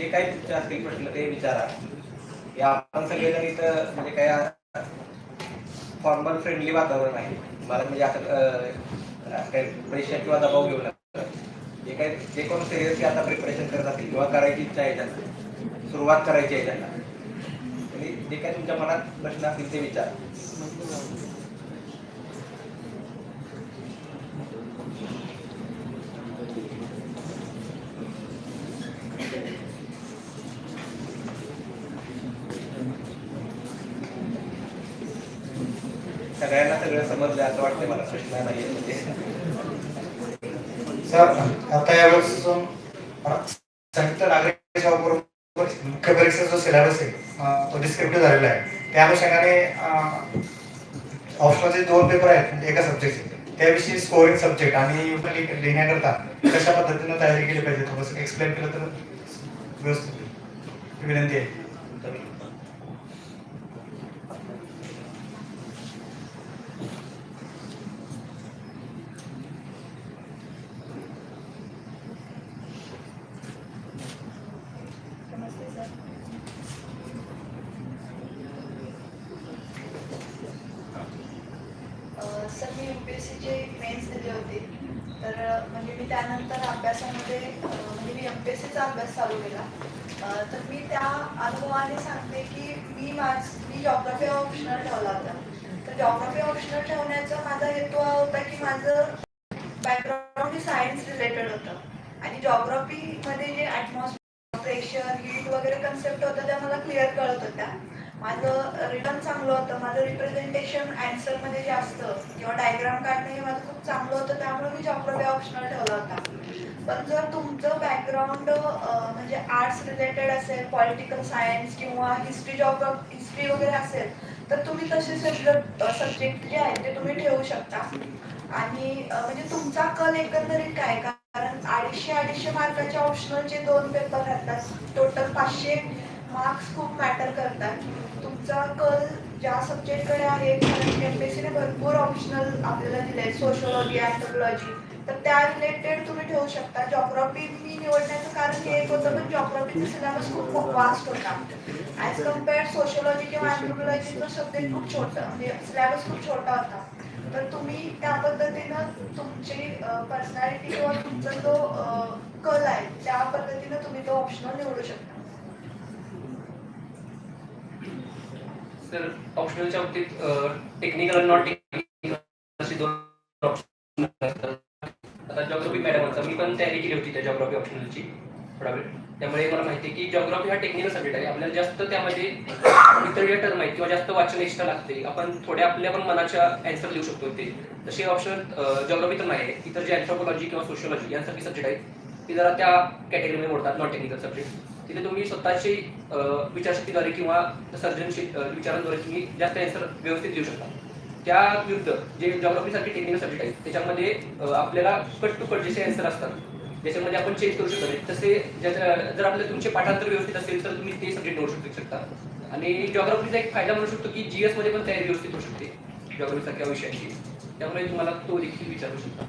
जे काही तुमचे असतील प्रश्न ते विचारा. या आपण सगळेजण इथं म्हणजे काय फॉर्मल फ्रेंडली वातावरण आहे. मला म्हणजे असं काही प्रेशर किंवा दबाव घेऊ नका. जे काही जे कोण सिरियसली आता प्रिपरेशन करत असतील किंवा करायची इच्छा आहे त्यांना सुरुवात करायची आहे त्यांना आणि म्हणजे जे काही तुमच्या मनात प्रश्न असतील ते विचारा. सगळ्यांना सगळं समजलं असं वाटतं मला. नाही सर आता यावेळेस संयुक्त नागरिक मुख्य परीक्षेचा जो सिलेबस आहे तो डिस्क्रिप्टिव्ह झालेला आहे. त्या अनुषंगाने ऑप्शनचे दोन पेपर आहेत म्हणजे एका सब्जेक्टचे त्याविषयी स्कोरिंग सब्जेक्ट आणि लिहिण्याकरता कशा पद्धतीनं तयारी केली पाहिजे? थोडंसं एक्सप्लेन केलं तर व्यवस्थित विनंती आहे नमस्ते सर अ, सर जे मेन्स दिले होते तर म्हणजे मी त्यानंतर अभ्यासामध्ये म्हणजे मी एम पी एस सीचा अभ्यास चालू केला. तर मी त्या अनुभवाने सांगते की मी माझ मी जॉग्राफी ऑप्शनल ठेवला होता. तर जॉग्राफी ऑप्शनल ठेवण्याचा माझा हेतू हा होता की माझं बॅकग्राऊंड हे सायन्स रिलेटेड होतं आणि जॉग्रफीमध्ये जे ॲटमॉस्फिअर प्रेशर हीट वगैरे कन्सेप्ट होतं त्या मला क्लिअर कळत होत्या माझं रिटर्न चांगलं होतं माझं रिप्रेझेंटेशनमध्ये जे असतं किंवा डायग्राम काढणं हे माझं खूप चांगलं होतं त्यामुळे मी जॉग्रफी ऑप्शनल ठेवला होता. पण जर तुमचं बॅकग्राऊंड म्हणजे आर्ट्स रिलेटेड असेल पॉलिटिकल सायन्स किंवा हिस्ट्री जॉब हिस्ट्री वगैरे असेल तर तुम्ही तसे सब्जेक्ट जे आहेत ते तुम्ही ठेवू शकता. आणि म्हणजे तुमचा कल एकंदरीत काय? कारण अडीचशे अडीचशे मार्काचे ऑप्शनलचे दोन पेपर राहतात टोटल पाचशे मार्क्स खूप मॅटर करतात. तुमचा कल ज्या सब्जेक्टकडे आहे कारण एमपीएससीने भरपूर ऑप्शनल आपल्याला दिले सोशोलॉजी अँथ्रोपॉलॉजी तर त्या रिलेटेड तुम्ही ठेवू शकता. जॉग्रॉफी मी निवडण्याचं कारण हे एक होतं पण जॉग्रॉफीचा सिलेबस खूप वास्ट होता. ॲज कंपेअर सोशोलॉजी किंवा अँथ्रोपॉलॉजीचं सब्जेक्ट खूप छोटं म्हणजे सिलेबस खूप छोटा होता. तर तुम्ही त्या पद्धतीनं तुमची पर्सनॅलिटी किंवा तुमचा जो कल आहे त्या पद्धतीनं तुम्ही तो ऑप्शनल निवडू शकता. सर ऑप्शनलच्या बाबतीत टेक्निकल आणि नॉन टेक्निकल असे दोन ऑप्शन आता जॉग्राफी मॅडमचा मी पण तयारी केली होती त्या जॉग्रॉफी ऑप्शनलची थोडा वेळ त्यामुळे मला माहिती आहे की जॉग्रॉफी हा टेक्निकल सब्जेक्ट आहे. आपल्याला जास्त त्यामध्ये इतर टर्म आहेत किंवा जास्त वाचन एक्स्ट्रा लागते आपण थोड्या आपल्या पण मनाच्या अँसर लिहू शकतो ते. तसे ऑप्शन जॉग्राफी तर नाही आहे. इतर जे अँथ्रोपॉलॉजी किंवा सोशियोलॉजी यांसारखे सब्जेक्ट आहेत ते जरा त्या कॅटेगरीमध्ये मोडतात नॉन टेक्निकल सब्जेक्ट तिथे तुम्ही स्वतःची विचारशक्तीद्वारे किंवा सर्जनशील विचारांद्वारे तुम्ही जास्त आन्सर व्यवस्थित देऊ शकता. त्या विरुद्ध जे जॉग्राफी सारखे टेक्निकल सब्जेक्ट आहेत त्याच्यामध्ये आपल्याला कट टू कट जसे आन्सर असतात त्याच्यामध्ये आपण चेंज करू शकतो नाही. तसे जर आपले तुमचे पाठांतर व्यवस्थित असेल तर तुम्ही ते सब्जेक्ट निवडू शकू शकता. आणि जॉग्राफीचा एक फायदा म्हणू शकतो की जीएसमध्ये पण तयारी व्यवस्थित होऊ शकते जॉग्राफीसारख्या विषयाची. त्यामुळे तुम्हाला तो देखील विचारू शकता.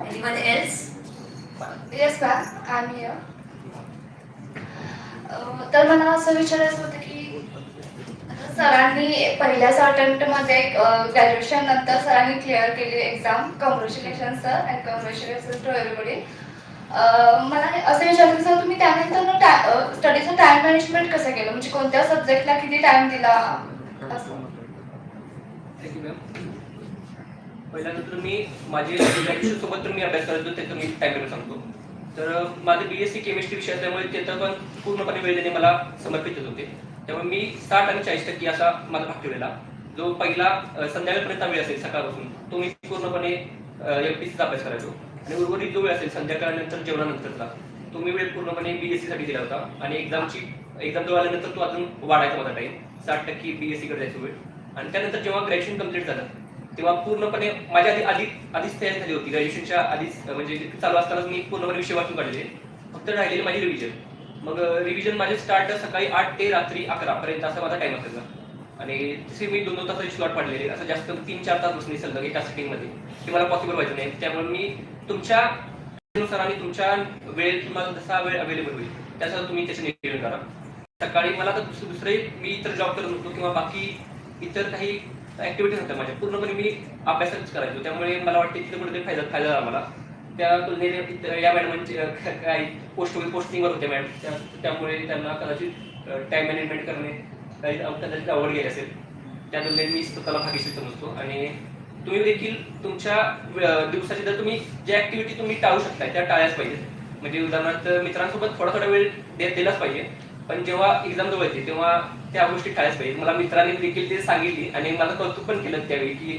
Anyone else? Yes ma'am I'm here. तर मला असं विचारायचं होतं की सरांनी पहिल्याच अटेम्प्टमध्ये ग्रॅज्युएशन नंतर सरांनी क्लिअर केली exam congratulation sir and congratulation to everybody मला असं विचारायचं सर तुम्ही त्यानंतर स्टडीचं टाइम मॅनेजमेंट कसं केलं? म्हणजे कोणत्या सब्जेक्टला किती टाइम दिला असं थँक्यू मॅम पहिल्यानंतर मी माझे सोबत तर मी अभ्यास करत होतो त्याचं मी टाइम सांगतो. तर माझं बी एस सी केमिस्ट्री विषय असल्यामुळे त्याचं पण पूर्णपणे वेळ देणे मला समर्पितच होते. त्यामुळे मी साठ आणि चाळीस टक्के असा माझा भाग ठेवलेला. जो पहिला संध्याकाळपर्यंत वेळ असेल सकाळपासून तो मी पूर्णपणे एम पी सीचा अभ्यास करायचो. आणि उर्वरित जो वेळ असेल संध्याकाळनंतर जेवणानंतरचा तो मी वेळ पूर्णपणे बी एससाठी दिला होता. आणि एक्झामची एक्झाम जवळ आल्यानंतर तो अजून वाढायचा माझा टाईम साठ टक्के बी एस सी जायचो वेळ. आणि त्यानंतर जेव्हा ग्रॅज्युएशन कंप्लीट झालं तेव्हा पूर्णपणे माझ्या आधी आधी आधीच तयारी झाली होती. ग्रॅज्युएशनच्या आधीच म्हणजे चालू असतानाच मी पूर्णपणे विषय वाचून काढले. फक्त राहिलेली माझी रिव्हिजन मग रिव्हिजन माझे स्टार्ट सकाळी आठ ते रात्री अकरा पर्यंत असा माझा टाइम असायचा. आणि तसे मी दोन दोन तासाची स्लॉट पाडलेले. असं जास्त तीन चार तास बसणे सलग एका सिटिंगमध्ये ते मला पॉसिबल व्हायचं नाही. त्यामुळे मी तुमच्या नुसार आणि तुमच्या वेळ तुम्हाला जसा वेळ अवेलेबल होईल त्याचं तुम्ही त्याचे नियोजन करा. सकाळी मला तर दुस- दुसरे मी इतर जॉब करत होतो किंवा बाकी इतर काही ऍक्टिव्हिटीज होत्या माझ्या. पूर्णपणे मी अभ्यासच करायचो. त्यामुळे मला वाटते तिथे कुठेतरी फायदा फायदा झाला मला त्या तुलनेने या मॅडमांची काही पोस्ट पोस्टिंगवर होत्या मॅडम. त्यामुळे त्यांना कदाचित टाइम मॅनेजमेंट करणे काही कदाचित आवड गेली असेल. त्या तुलनेने मी स्वतःला भागीशी समजतो. आणि तुम्ही देखील तुमच्या दिवसाची जर तुम्ही ज्या ऍक्टिव्हिटी तुम्ही टाळू शकताय त्या टाळल्याच पाहिजेत. म्हणजे उदाहरणार्थ मित्रांसोबत थोडा थोडा वेळ दे- दिलाच पाहिजे. पण जेव्हा एक्झाम जवळ येते तेव्हा त्या गोष्टी टाळायच पाहिजे. मला मित्रांनी देखील ते सांगितली आणि मला कौतुक पण केलं त्यावेळी की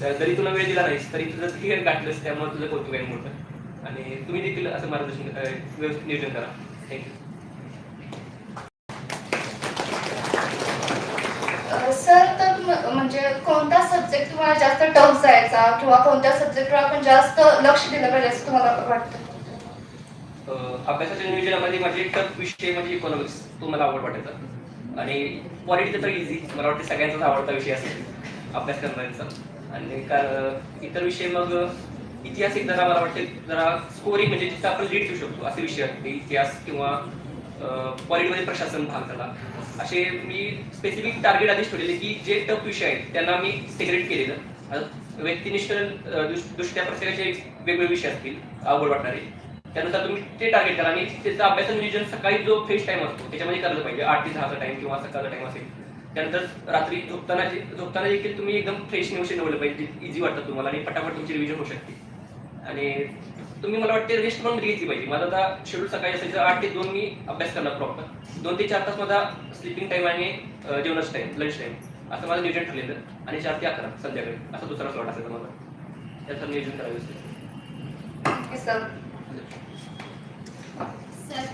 जरी तुला वेळ दिला नाहीस तरी तुझं क्लिअर गाठलंस त्यामुळे तुझं कौतुक आहे मोठं. आणि तुम्ही देखील असं मार्गदर्शन व्यवस्थित नियोजन करा. थँक्यू सर तर म्हणजे कोणता सब्जेक्ट तुम्हाला जास्त टफ जायचा? किंवा कोणत्या सब्जेक्टवर आपण जास्त लक्ष दिलं पाहिजे असं तुम्हाला वाटतं? अभ्यासाच्या नियोजनामध्ये माझे टफ विषय म्हणजे इकॉनॉमिक्स तो मला आवड वाटायचा. आणि पॉलिटिक्स तर इझी मला वाटते सगळ्यांचाच आवडता विषय असेल अभ्यास करणाऱ्यांचा. आणि कारण इतर विषय मग इतिहास एक जरा मला वाटते जरा स्कोरिंग म्हणजे जिथं आपण लीड घेऊ शकतो असे विषय इतिहास किंवा पॉलिटमध्ये प्रशासन भाग झाला. असे मी स्पेसिफिक टार्गेट आधीच ठेवलेले की जे टफ विषय आहेत त्यांना मी सेग्रेट केलेलं. व्यक्तिनिष्ठ दृष्ट्या प्रत्येकाचे वेगवेगळे विषय असतील आवड वाटणारे. त्यानुसार तुम्ही ते टार्गेट करा. आणि त्याचा अभ्यास नियोजन सकाळी जो फ्रेश टाइम असतो त्याच्यामध्ये करायला पाहिजे. आठ ते दहाचा टाइम किंवा सकाळचा टाइम असेल. त्यानंतर रात्री झोपताना झोपताना देखील तुम्ही एकदम फ्रेश निवशन निवडलं पाहिजे. इझी वाटतं तुम्हाला आणि फटाफट तुमची रिव्हिजन होऊ शकते. आणि तुम्ही मला वाटते रेस्ट पण घेतली पाहिजे. माझा आता शेड्यूल सकाळी असायचं आठ ते दोन मी अभ्यास करणार प्रॉपर दोन ते चार तास माझा स्लिपिंग टाईम आणि जेवणच टाईम टाइम लंच टाईम असं माझं नियोजन ठरलेलं. आणि चार ते अकरा संध्याकाळी. असा दुसरा स्लॉट असायचा मला. त्याचं नियोजन करायचं सर सर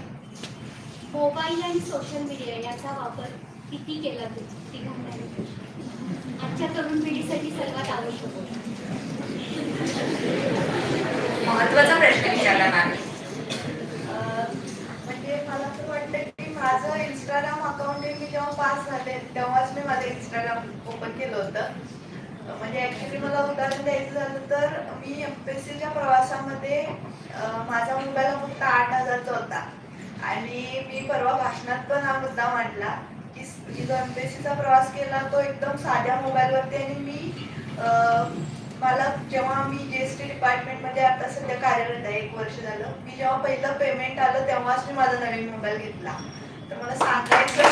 मोबाईल आणि सोशल मीडिया याचा वापर किती केला तू तिघांना आजच्या तरुण पिढीसाठी सर्वात आवश्यक महत्त्वाचा प्रश्न विचारला मॅम. अं, म्हणजे मला तर वाटतं की माझं इंस्टाग्राम अकाउंट मी जेव्हा पास झाले तेव्हाच मी माझं इंस्टाग्राम ओपन केलं होतं. म्हणजे ऍक्च्युली मला उदाहरण द्यायचं झालं तर मी एम पी एस सीच्या प्रवासामध्ये माझा मोबाईल फक्त आठ हजारचा होता. आणि मी परवा भाषणात पण हा मुद्दा मांडला की जो एम पी एस सीचा प्रवास केला तो एकदम साध्या मोबाईलवरती आणि मी मला जेव्हा मी जी एस टी डिपार्टमेंटमध्ये आता सध्या कार्यरत आहे एक वर्ष झालं मी जेव्हा पहिलं पेमेंट आलं तेव्हाच मी माझा नवीन मोबाईल घेतला. तर मला सांगायचं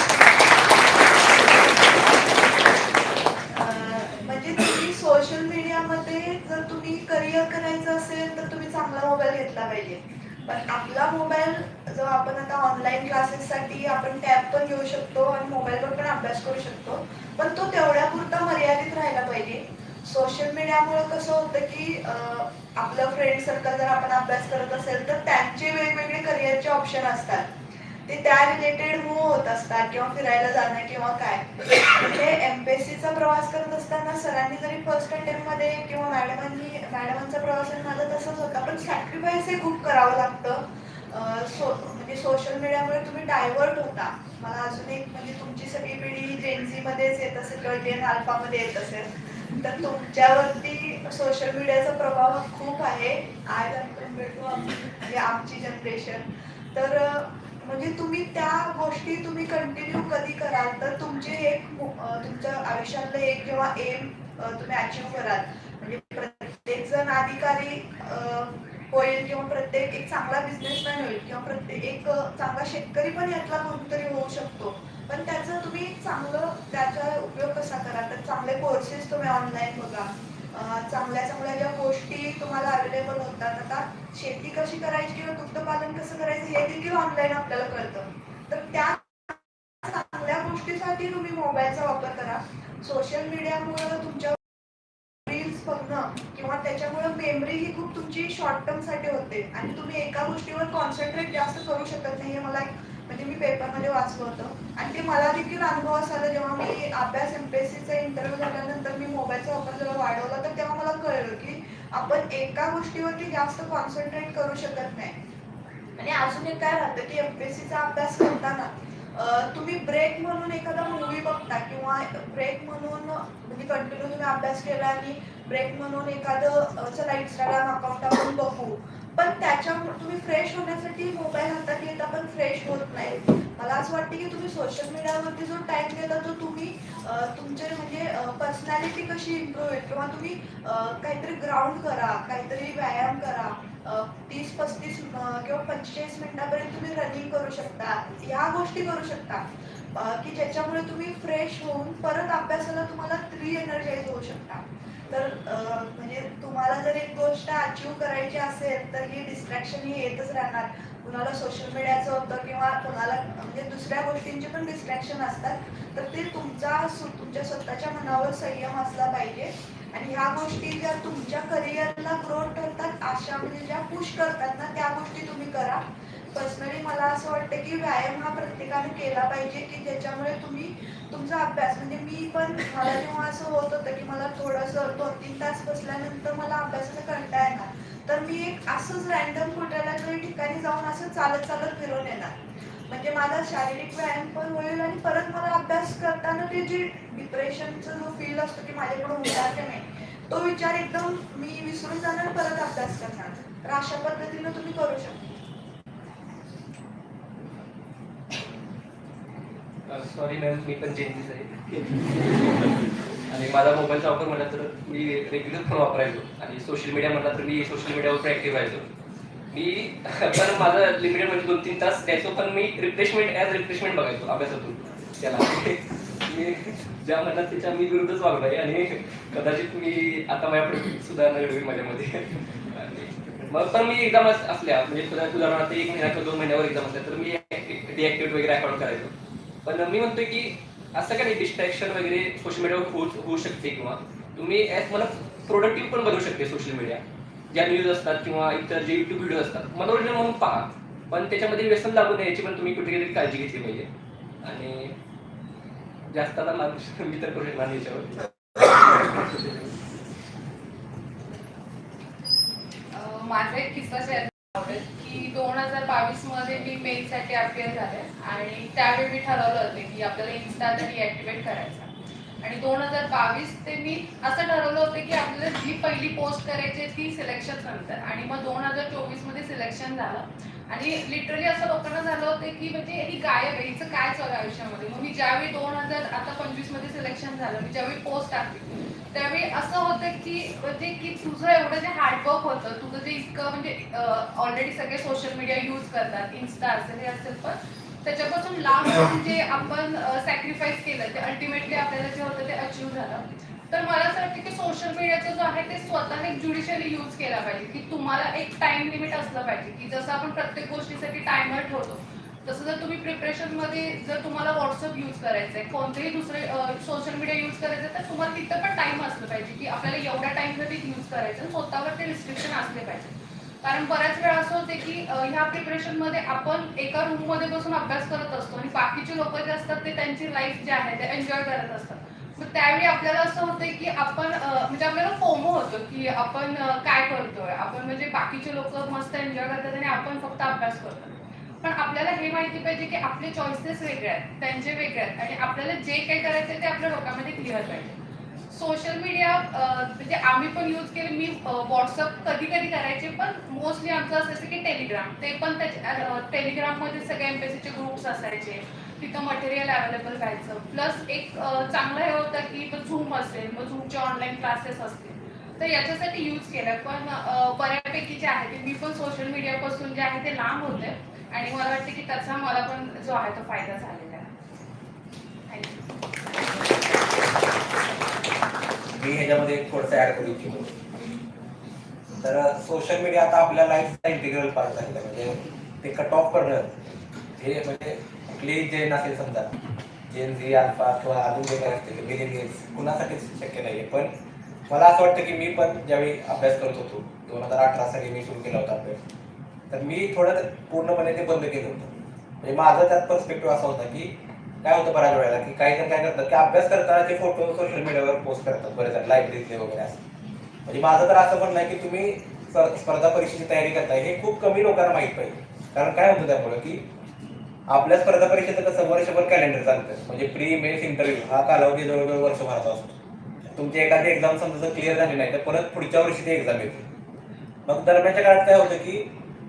अं, म्हणजे तुम्ही सोशल मीडियामध्ये जर तुम्ही करिअर करायचं असेल तर तुम्ही चांगला मोबाईल घेतला पाहिजे. पण आपला मोबाईल जो आपण आता ऑनलाईन क्लासेससाठी आपण टॅब पण घेऊ शकतो आणि मोबाईलवर पण अभ्यास करू शकतो. पण तो तेवढ्यापुरता मर्यादित राहायला पाहिजे. सोशल मीडियामुळे कसं होतं की आपलं फ्रेंड सर्कल जर आपण अभ्यास करत असेल तर त्यांचे वेगवेगळे करिअरचे ऑप्शन असतात. ते त्या रिलेटेड मूव होत असतात किंवा फिरायला जाणं किंवा काय. म्हणजे एमपीएससीचा प्रवास करत असताना सरांनी जरी फर्स्ट अटेम्प्टमध्ये किंवा मॅडमांनी मॅडमांचा प्रवास माझा तसंच होता. पण सॅक्रिफाईस हे खूप करावं लागतं. सो म्हणजे सोशल मीडियामुळे तुम्ही डायव्हर्ट होता. मला अजून एक म्हणजे तुमची सगळी पिढी जेनझी मध्येच येत असेल किंवा जेन अल्फामध्ये येत असेल तर तुमच्यावरती सोशल मीडियाचा प्रभाव खूप आहे. आय कंपेअर टू म्हणजे आमची जनरेशन तर म्हणजे तुम्ही त्या गोष्टी तुम्ही कंटिन्यू कधी कराल? तर तुमचे एक तुमच्या आयुष्यातलं एक जेव्हा एम तुम्ही अचीव कराल. म्हणजे प्रत्येक जण अधिकारी होईल किंवा प्रत्येक एक चांगला बिझनेसमॅन होईल किंवा प्रत्येक एक चांगला शेतकरी पण यातला कोणतरी होऊ शकतो. पण त्याचं तुम्ही चांगलं त्याचा उपयोग कसा करा तर चांगले कोर्सेस तुम्ही ऑनलाईन बघा. चांगल्या चांगल्या ज्या गोष्टी तुम्हाला अवेलेबल होतात. आता शेती कशी करायची किंवा दुग्धपालन कसं करायचं हे देखील ऑनलाईन आपल्याला कळतं. तर त्या चांगल्या गोष्टीसाठी तुम्ही मोबाईलचा वापर करा. सोशल मीडियामुळे तुमच्या रील्स बघणं किंवा त्याच्यामुळे मेमरी ही खूप तुमची शॉर्ट टर्मसाठी होते. आणि तुम्ही एका गोष्टीवर कॉन्सन्ट्रेट जास्त करू शकत नाही हे मला एक- म्हणजे मी पेपरमध्ये वाचलं होतं. आणि ते मला देखील अनुभव आला जेव्हा मी अभ्यास एमपीएससीचा इंटरव्ह्यू झाल्यानंतर मी मोबाईलचा वापर जेव्हा वाढवला तर तेव्हा मला कळलं की आपण एका गोष्टीवरती जास्त कॉन्सन्ट्रेट करू शकत नाही. आणि अजून एक काय राहतं की एमपीएससीचा अभ्यास करताना तुम्ही ब्रेक म्हणून एखादा मूवी बघता किंवा ब्रेक म्हणून म्हणजे कंटिन्यू तुम्ही अभ्यास केला आणि ब्रेक म्हणून एखादं असं चला इंस्टाग्राम अकाउंट आपण बघू पण त्याच्यामुळे तुम्ही फ्रेश होण्यासाठी मोबाईल हातात घेत आपण फ्रेश होत नाही मला असं वाटतं की तुम्ही सोशल मीडियावरती जो टाइम देता तो तुम्ही तुमचे म्हणजे पर्सनॅलिटी कशी इम्प्रूव्ह होईल? किंवा तुम्ही काहीतरी ग्राउंड करा काहीतरी व्यायाम करा तीस पस्तीस किंवा पंचेचाळीस मिनिटापर्यंत तुम्ही रनिंग करू शकता. ह्या गोष्टी करू शकता. की ज्याच्यामुळे तुम्ही फ्रेश होऊन परत अभ्यासाला तुम्हाला री एनर्जाईज होऊ शकता. तर म्हणजे तुम्हाला जर एक गोष्ट अचीव करायची असेल तर ही डिस्ट्रॅक्शन ही येतच राहणार. कुणाला सोशल मीडियाचं होतं किंवा कुणाला म्हणजे दुसऱ्या गोष्टींचे पण डिस्ट्रॅक्शन असतात. तर ते तुमचा तुमच्या स्वतःच्या मनावर संयम असला पाहिजे. आणि ह्या गोष्टी ज्या तुमच्या करिअरला ग्रोथ ठरतात अशा म्हणजे ज्या पुश करतात ना त्या गोष्टी पर्सनली मला असं वाटतं की व्यायाम हा प्रत्येकाने केला पाहिजे की ज्याच्यामुळे तुम्ही तुमचा अभ्यास म्हणजे मी पण मला जेव्हा असं होत होतं की मला थोडंसं दोन तीन तास बसल्यानंतर मला अभ्यासाचा कंटाळा येणार तर मी एक असंच रॅन्डम कुठल्या तरी ठिकाणी जाऊन असं चालत चालत फिरून येणार. म्हणजे माझा शारीरिक व्यायाम पण होईल आणि परत मला अभ्यास करताना ते जे डिप्रेशनचं जो फील असतो की माझ्याकडून होणार की नाही तो विचार एकदम मी विसरून जाणार परत अभ्यास करणार. तर अशा पद्धतीनं तुम्ही करू शकता. सॉरी मॅम मी पण चेंजेस आहे. आणि माझा मोबाईलचा वापर म्हटला तर मी रेग्युलर फोन वापरायचो. आणि सोशल मीडिया म्हटला तर मी सोशल मीडियावर ऍक्टिव्ह व्हायचो मी पण माझं लिमिटेड म्हणजे दोन तीन तास त्याचं पण मी रिफ्रेशमेंट ॲज रिफ्रेशमेंट बघायचो अभ्यासातून. त्याला. मी ज्या म्हणतात त्याच्या मी विरुद्धच वागलो आहे आणि कदाचित मी आता माझ्याकडे सुधारणा घडवी माझ्यामध्ये. मग पण मी एक्झाम असल्या म्हणजे उदाहरणार्थ एक महिना किंवा दोन महिन्यावर एक्झाम असल्या तर मी डिॲक्टिव्हेट वगैरे अकाउंट करायचो. पण मी म्हणतोय की असं काही नाही डिस्ट्रॅक्शन वगैरे सोशल मीडियावर होऊ होऊ शकते किंवा तुम्ही ॲज मला प्रोडक्टिव्ह पण बनवू शकते सोशल मीडिया ज्या न्यूज असतात किंवा इतर जे युट्यूब व्हिडिओ असतात मनोरंजन म्हणून पहा. पण त्याच्यामध्ये व्यसन लागू नये याची पण तुम्ही कुठेतरी काळजी घेतली पाहिजे. आणि जास्त आता माणूस मी तर करू शकणार याच्यावर. माझा एक किस्सा शेअर आवडेल की दोन हजार बावीसमध्ये मी मेलसाठी अपियर झाले. आणि त्यावेळी मी ठरवलं होतं की आपल्याला इन्स्टा आता डिॲक्टिवेट करायचा. आणि दोन हजार बावीस ते मी असं ठरवलं होतं की आपल्याला जी पहिली पोस्ट करायची ती सिलेक्शन नंतर. आणि मग दोन हजार चोवीसमध्ये सिलेक्शन झालं. आणि लिटरली असं लोकांना झालं होतं की म्हणजे ही गायब आहे हिचं काय चालू आहे आयुष्यामध्ये? मग मी ज्यावेळी दोन हजार आता पंचवीसमध्ये सिलेक्शन झालं मी ज्यावेळी पोस्ट टाकली त्यावेळी असं होतं की म्हणजे की तुझं एवढं जे हार्डवर्क होतं तुझं जे इतकं म्हणजे ऑलरेडी सगळे सोशल मीडिया यूज करतात इन्स्टा असेल हे असेल पण त्याच्यापासून लांब जे आपण सॅक्रिफाईस केलं ते अल्टिमेटली आपल्याला जे होतं ते अचीव झालं. तर मला असं वाटतं की सोशल मीडियाचं जो आहे ते स्वतःने ज्युडिशियली यूज केला पाहिजे की तुम्हाला एक टाइम लिमिट असलं पाहिजे की जसं आपण प्रत्येक गोष्टीसाठी टायमर ठेवतो तसं जर तुम्ही प्रिपरेशनमध्ये जर तुम्हाला व्हॉट्सअप यूज करायचं आहे कोणतेही दुसरे सोशल मीडिया यूज करायचं तर तुम्हाला तिथं पण टाइम असलं पाहिजे की आपल्याला एवढ्या टाइमसाठी यूज करायचं स्वतःवर ते रिस्ट्रिक्शन असले पाहिजे. कारण बऱ्याच वेळा असं होते की ह्या प्रिपरेशनमध्ये आपण एका रूममध्ये बसून अभ्यास करत असतो आणि बाकीचे लोक जे असतात ते त्यांची लाईफ जे आहे ते एन्जॉय करत असतात. मग त्यावेळी आपल्याला असं होतं की आपण म्हणजे आपल्याला फोमो होतो की आपण काय करतोय? आपण म्हणजे बाकीचे लोक मस्त एन्जॉय करतात आणि आपण फक्त अभ्यास करतो पण आपल्याला हे माहिती पाहिजे की आपले चॉईसेस वेगळे आहेत त्यांचे वेगळे आहेत आणि आपल्याला जे काही करायचं ते आपल्या डोक्यामध्ये क्लिअर पाहिजे. सोशल मीडिया म्हणजे आम्ही पण यूज केले मी व्हॉट्सअप कधी कधी करायचे पण मोस्टली आमचं असायचं की टेलिग्राम ते पण त्याच्या टेलिग्राममध्ये सगळे एम पी ग्रुप्स असायचे. तिथं मटेरियल अवेलेबल राहायचं. प्लस एक चांगलं हे होतं की झूम असेल मग झूमचे ऑनलाईन क्लासेस असतील. तर याच्यासाठी यूज केलं. पण बऱ्यापैकी जे आहे ते मी पण सोशल मीडियापासून जे आहे ते लांब होते. आणि मला वाटते की त्याचा मला पण जो आहे तो फायदा झालेला आहे. थँक्यू मी ह्याच्यामध्ये थोडंसं ऍड करू इच्छितो. तर सोशल मीडिया आता आपल्या लाईफचा इंटिग्रल पार्ट झालेला आहे. म्हणजे ते कट ऑफ करणं हे म्हणजे कुठलीही जेन असेल समजा जेन झी अल्फा किंवा अजून जे काही असतील मिलेनियल्स कुणासाठीच शक्य नाही आहे पण मला असं वाटतं की मी पण ज्यावेळी अभ्यास करत होतो दोन हजार अठरा साली मी सुरू केला होता अभ्यास तर मी थोडं पूर्णपणे ते बंद केलं होतं. म्हणजे माझा त्यात पर्स्पेक्टिव्ह असा होता की काय होतं बऱ्याच वेळेला की काही जण काय करतात की अभ्यास करताना ते फोटो सोशल मीडियावर पोस्ट करतात बरेच लायब्ररीतले वगैरे असं. म्हणजे माझं तर असं म्हणणं आहे की तुम्ही स्पर्धा परीक्षेची तयारी करताय हे खूप कमी लोकांना माहीत पाहिजे. कारण काय होतं त्यामुळे की आपल्या स्पर्धा परीक्षेचं कसं वर्षभर कॅलेंडर चालतं. म्हणजे प्री मेन्स इंटरव्ह्यू हा कालावधी जवळजवळ वर्षभराचा असतो. तुमची एखादी एक्झाम समजा जर क्लिअर झाली नाही तर परत पुढच्या वर्षी ती एक्झाम येते. मग दरम्यानच्या काळात काय होतं की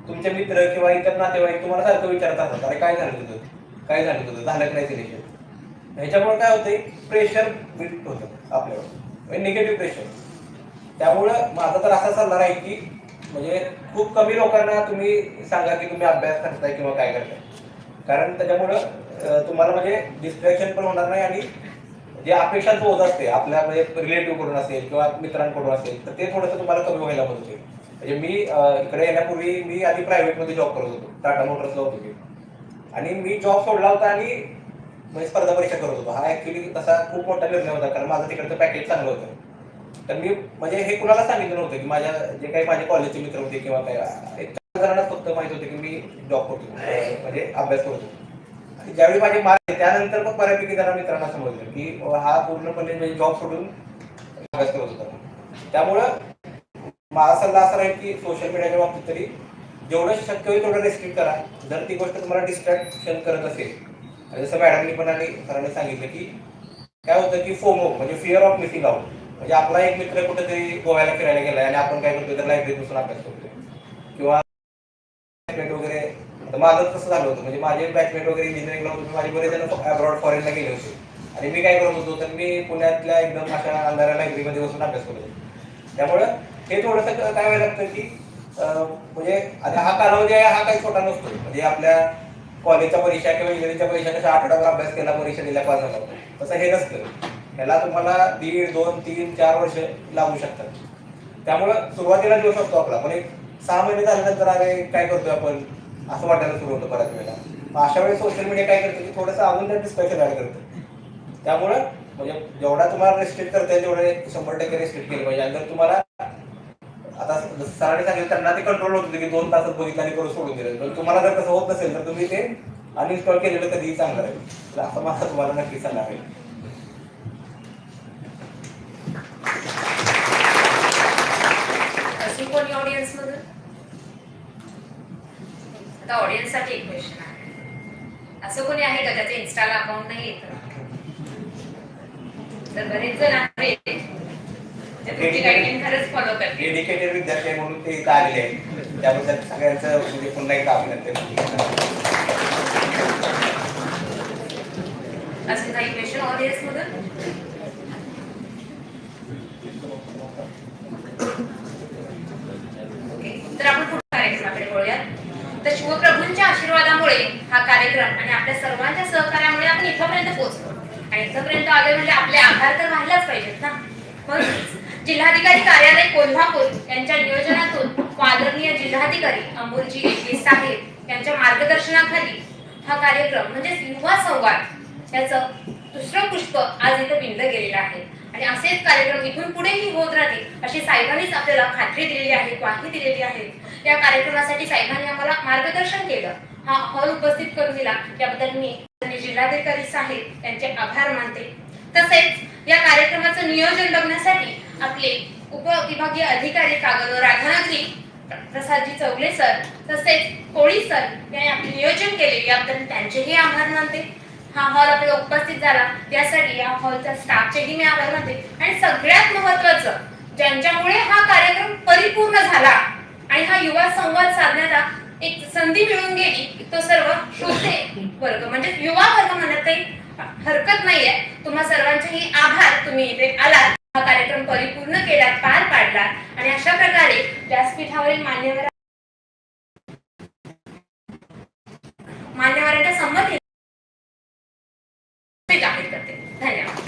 तुमचे मित्र किंवा इतर नातेवाईक तुम्हाला सारखं विचारत असतात अरे काय झालं तुझं? काय झालं तुझं? झालं नाही सिलेक्शन? ह्याच्यामुळे काय होतं प्रेशर बिल्ट होतं आपल्यावर. म्हणजे निगेटिव्ह प्रेशर त्यामुळं माझा तर असा सल्ला राहील की म्हणजे खूप कमी लोकांना तुम्ही सांगा की तुम्ही अभ्यास करताय किंवा काय करताय. कारण त्याच्यामुळं तुम्हाला म्हणजे डिस्ट्रॅक्शन पण होणार नाही आणि जे अपेक्षांचं होत असते आपल्या म्हणजे रिलेटिव्हकडून असेल किंवा मित्रांकडून असेल तर ते थोडंसं तुम्हाला कमी व्हायला मदत होईल. म्हणजे मी इकडे येण्यापूर्वी मी आधी प्रायव्हेटमध्ये जॉब करत होतो. टाटा मोटर्सला होतो मी. आणि मी जॉब सोडला होता आणि म्हणजे स्पर्धा परीक्षा करत होतो. हा ऍक्च्युली तसा खूप मोठा निर्णय होता कारण माझं तिकडचं पॅकेज चांगलं होतं. तर मी म्हणजे हे कुणाला सांगितलं नव्हतं की माझ्या जे काही माझे कॉलेजचे मित्र होते किंवा काय जणांना फक्त माहीत होतं की मी जॉब करतो म्हणजे अभ्यास करतो आणि ज्यावेळी माझे मार्क त्यानंतर मग बऱ्यापैकी जरा मित्रांना समजलं की हा पूर्णपणे म्हणजे जॉब सोडून अभ्यास करत होता. त्यामुळं माझा सल्ला असा राहील की सोशल मीडियाच्या बाबतीत तरी जेवढं शक्य होईल तेवढं रेस्ट्रिक्ट करा. जर ती गोष्ट तुम्हाला डिस्ट्रॅक्शन करत असेल आणि जसं मॅडमनी पण आणि सरांनी सांगितलं की काय होतं की फोमो म्हणजे फिअर ऑफ मिसिंग आउट म्हणजे आपला एक मित्र कुठेतरी गोव्याला फिरायला गेलाय आणि आपण काय करतो तर लायब्ररीत बसून अभ्यास करतोय. किंवा बॅचमेट वगैरे आता माझं तसं झालं होतं. म्हणजे माझे बॅचमेट वगैरे इंजिनिअरिंगला होते माझे बरेच जण अब्रॉड फॉरेनला गेले होते. आणि मी काय करत होतो तर मी पुण्यातल्या एकदम अशा अंधाऱ्या लायब्ररीमध्ये बसून अभ्यास करत होतो. त्यामुळं हे थोडंसं काय व्हायला लागतं की म्हणजे आता हा कालावधी आहे हा काही छोटा नसतो. म्हणजे आपल्या कॉलेजच्या परीक्षा किंवा इंजिनिअरिंगच्या परीक्षा कशा आठवड्यावर अभ्यास केला परीक्षा दिल्या पास झाला. तसं हे नसतं. ह्याला तुम्हाला दीड दोन तीन चार वर्ष लागू शकतात. त्यामुळं सुरुवातीला दिवस असतो आपला. पण एक सहा महिने झाल्यानंतर अरे काय करतोय आपण? असं वाटायला सुरू होतं बऱ्याच वेळेला. मग अशा वेळेस सोशल मीडिया काय करतं? की थोडंसं अजून त्या डिस्कशन ऍड करतं. त्यामुळं म्हणजे जेवढा तुम्हाला रेस्ट्रिक्ट करता येईल तेवढे शंभर टक्के रेस्ट्रिक्ट केलं पाहिजे. आणि जर तुम्हाला आता सरांनी सांगितलं त्यांना ते कंट्रोल होत होतं की दोन तासात बघितलं आणि करून सोडून दिलं. पण तुम्हाला जर कसं होत नसेल तर तुम्ही ते अनइन्स्टॉल केलेलं कधीही चांगलं राहील असं माझा तुम्हाला नक्की सल्ला राहील अशी कोणी ऑडियन्स मधून? आता ऑडियन्ससाठी एक क्वेश्चन आहे. असं कोणी आहे का ज्याचं इन्स्टाला अकाउंट नाही येत? तर बरेच जण जे तुमची गाईडलाईन खरंच फॉलो करते डेडिकेटेड विद्यार्थी म्हणून ते इथं आलेले आहेत त्याबद्दल सगळ्यांचं म्हणजे पुन्हा एकदा अभिनंदन ओके तर आपण पुढच्या कार्यक्रमाकडे वळूयात तर शिवप्रभूंच्या आशीर्वादामुळे हा कार्यक्रम आणि आपल्या सर्वांच्या सहकार्यामुळे आपण इथपर्यंत पोहोचलो. आणि इथपर्यंत आले म्हणजे आपले आभार तर व्हायलाच पाहिजेत ना. म्हणून जिल्हाधिकारी कार्यालय कोल्हापूर यांच्या नियोजनातून आदरणीय जिल्हाधिकारी अंबुलजी एकवीस साहेब यांच्या मार्गदर्शनाखाली हा कार्यक्रम म्हणजेच युवा संवाद याचं दुसरं पुष्प आज इथं विणलं गेलेलं आहे. आणि असेच कार्यक्रम इथून पुढेही होत राहतील अशी साहेबांनीच आपल्याला खात्री दिलेली आहे ग्वाही दिलेली आहे. या कार्यक्रमासाठी साहेबांनी आम्हाला मार्गदर्शन केलं. हा हॉल उपस्थित करून दिला. याबद्दल मी जिल्हाधिकारी साहेब यांचे आभार मानते. तसेच या कार्यक्रमाचं नियोजन बघण्यासाठी आपले उपविभागीय अधिकारी कागद राधानगरी प्रसादजी चौगले सर तसेच कोळी सर यांनी आपले नियोजन केले. याबद्दल त्यांचेही आभार मानते. हा हॉल आपल्याला उपस्थित झाला. यासाठी या हॉलच्या स्टाफचेही मी आभार मानते. आणि सगळ्यात महत्वाचं ज्यांच्यामुळे हा कार्यक्रम परिपूर्ण झाला आणि हा युवा संवाद साधण्याचा एक संधी मिळून गेली तो सर्व श्रोते वर्ग म्हणजे युवा वर्ग म्हणत काही हरकत नाहीये. तुम्हा सर्वांचेही आभार. तुम्ही इथे आलात. कार्यक्रम परिपूर्ण केला पार पाडला आणि अशा प्रकारे व्यासपीठावरील मान्यवर मान्यवरांच्या संमती जाहीर करते. धन्यवाद.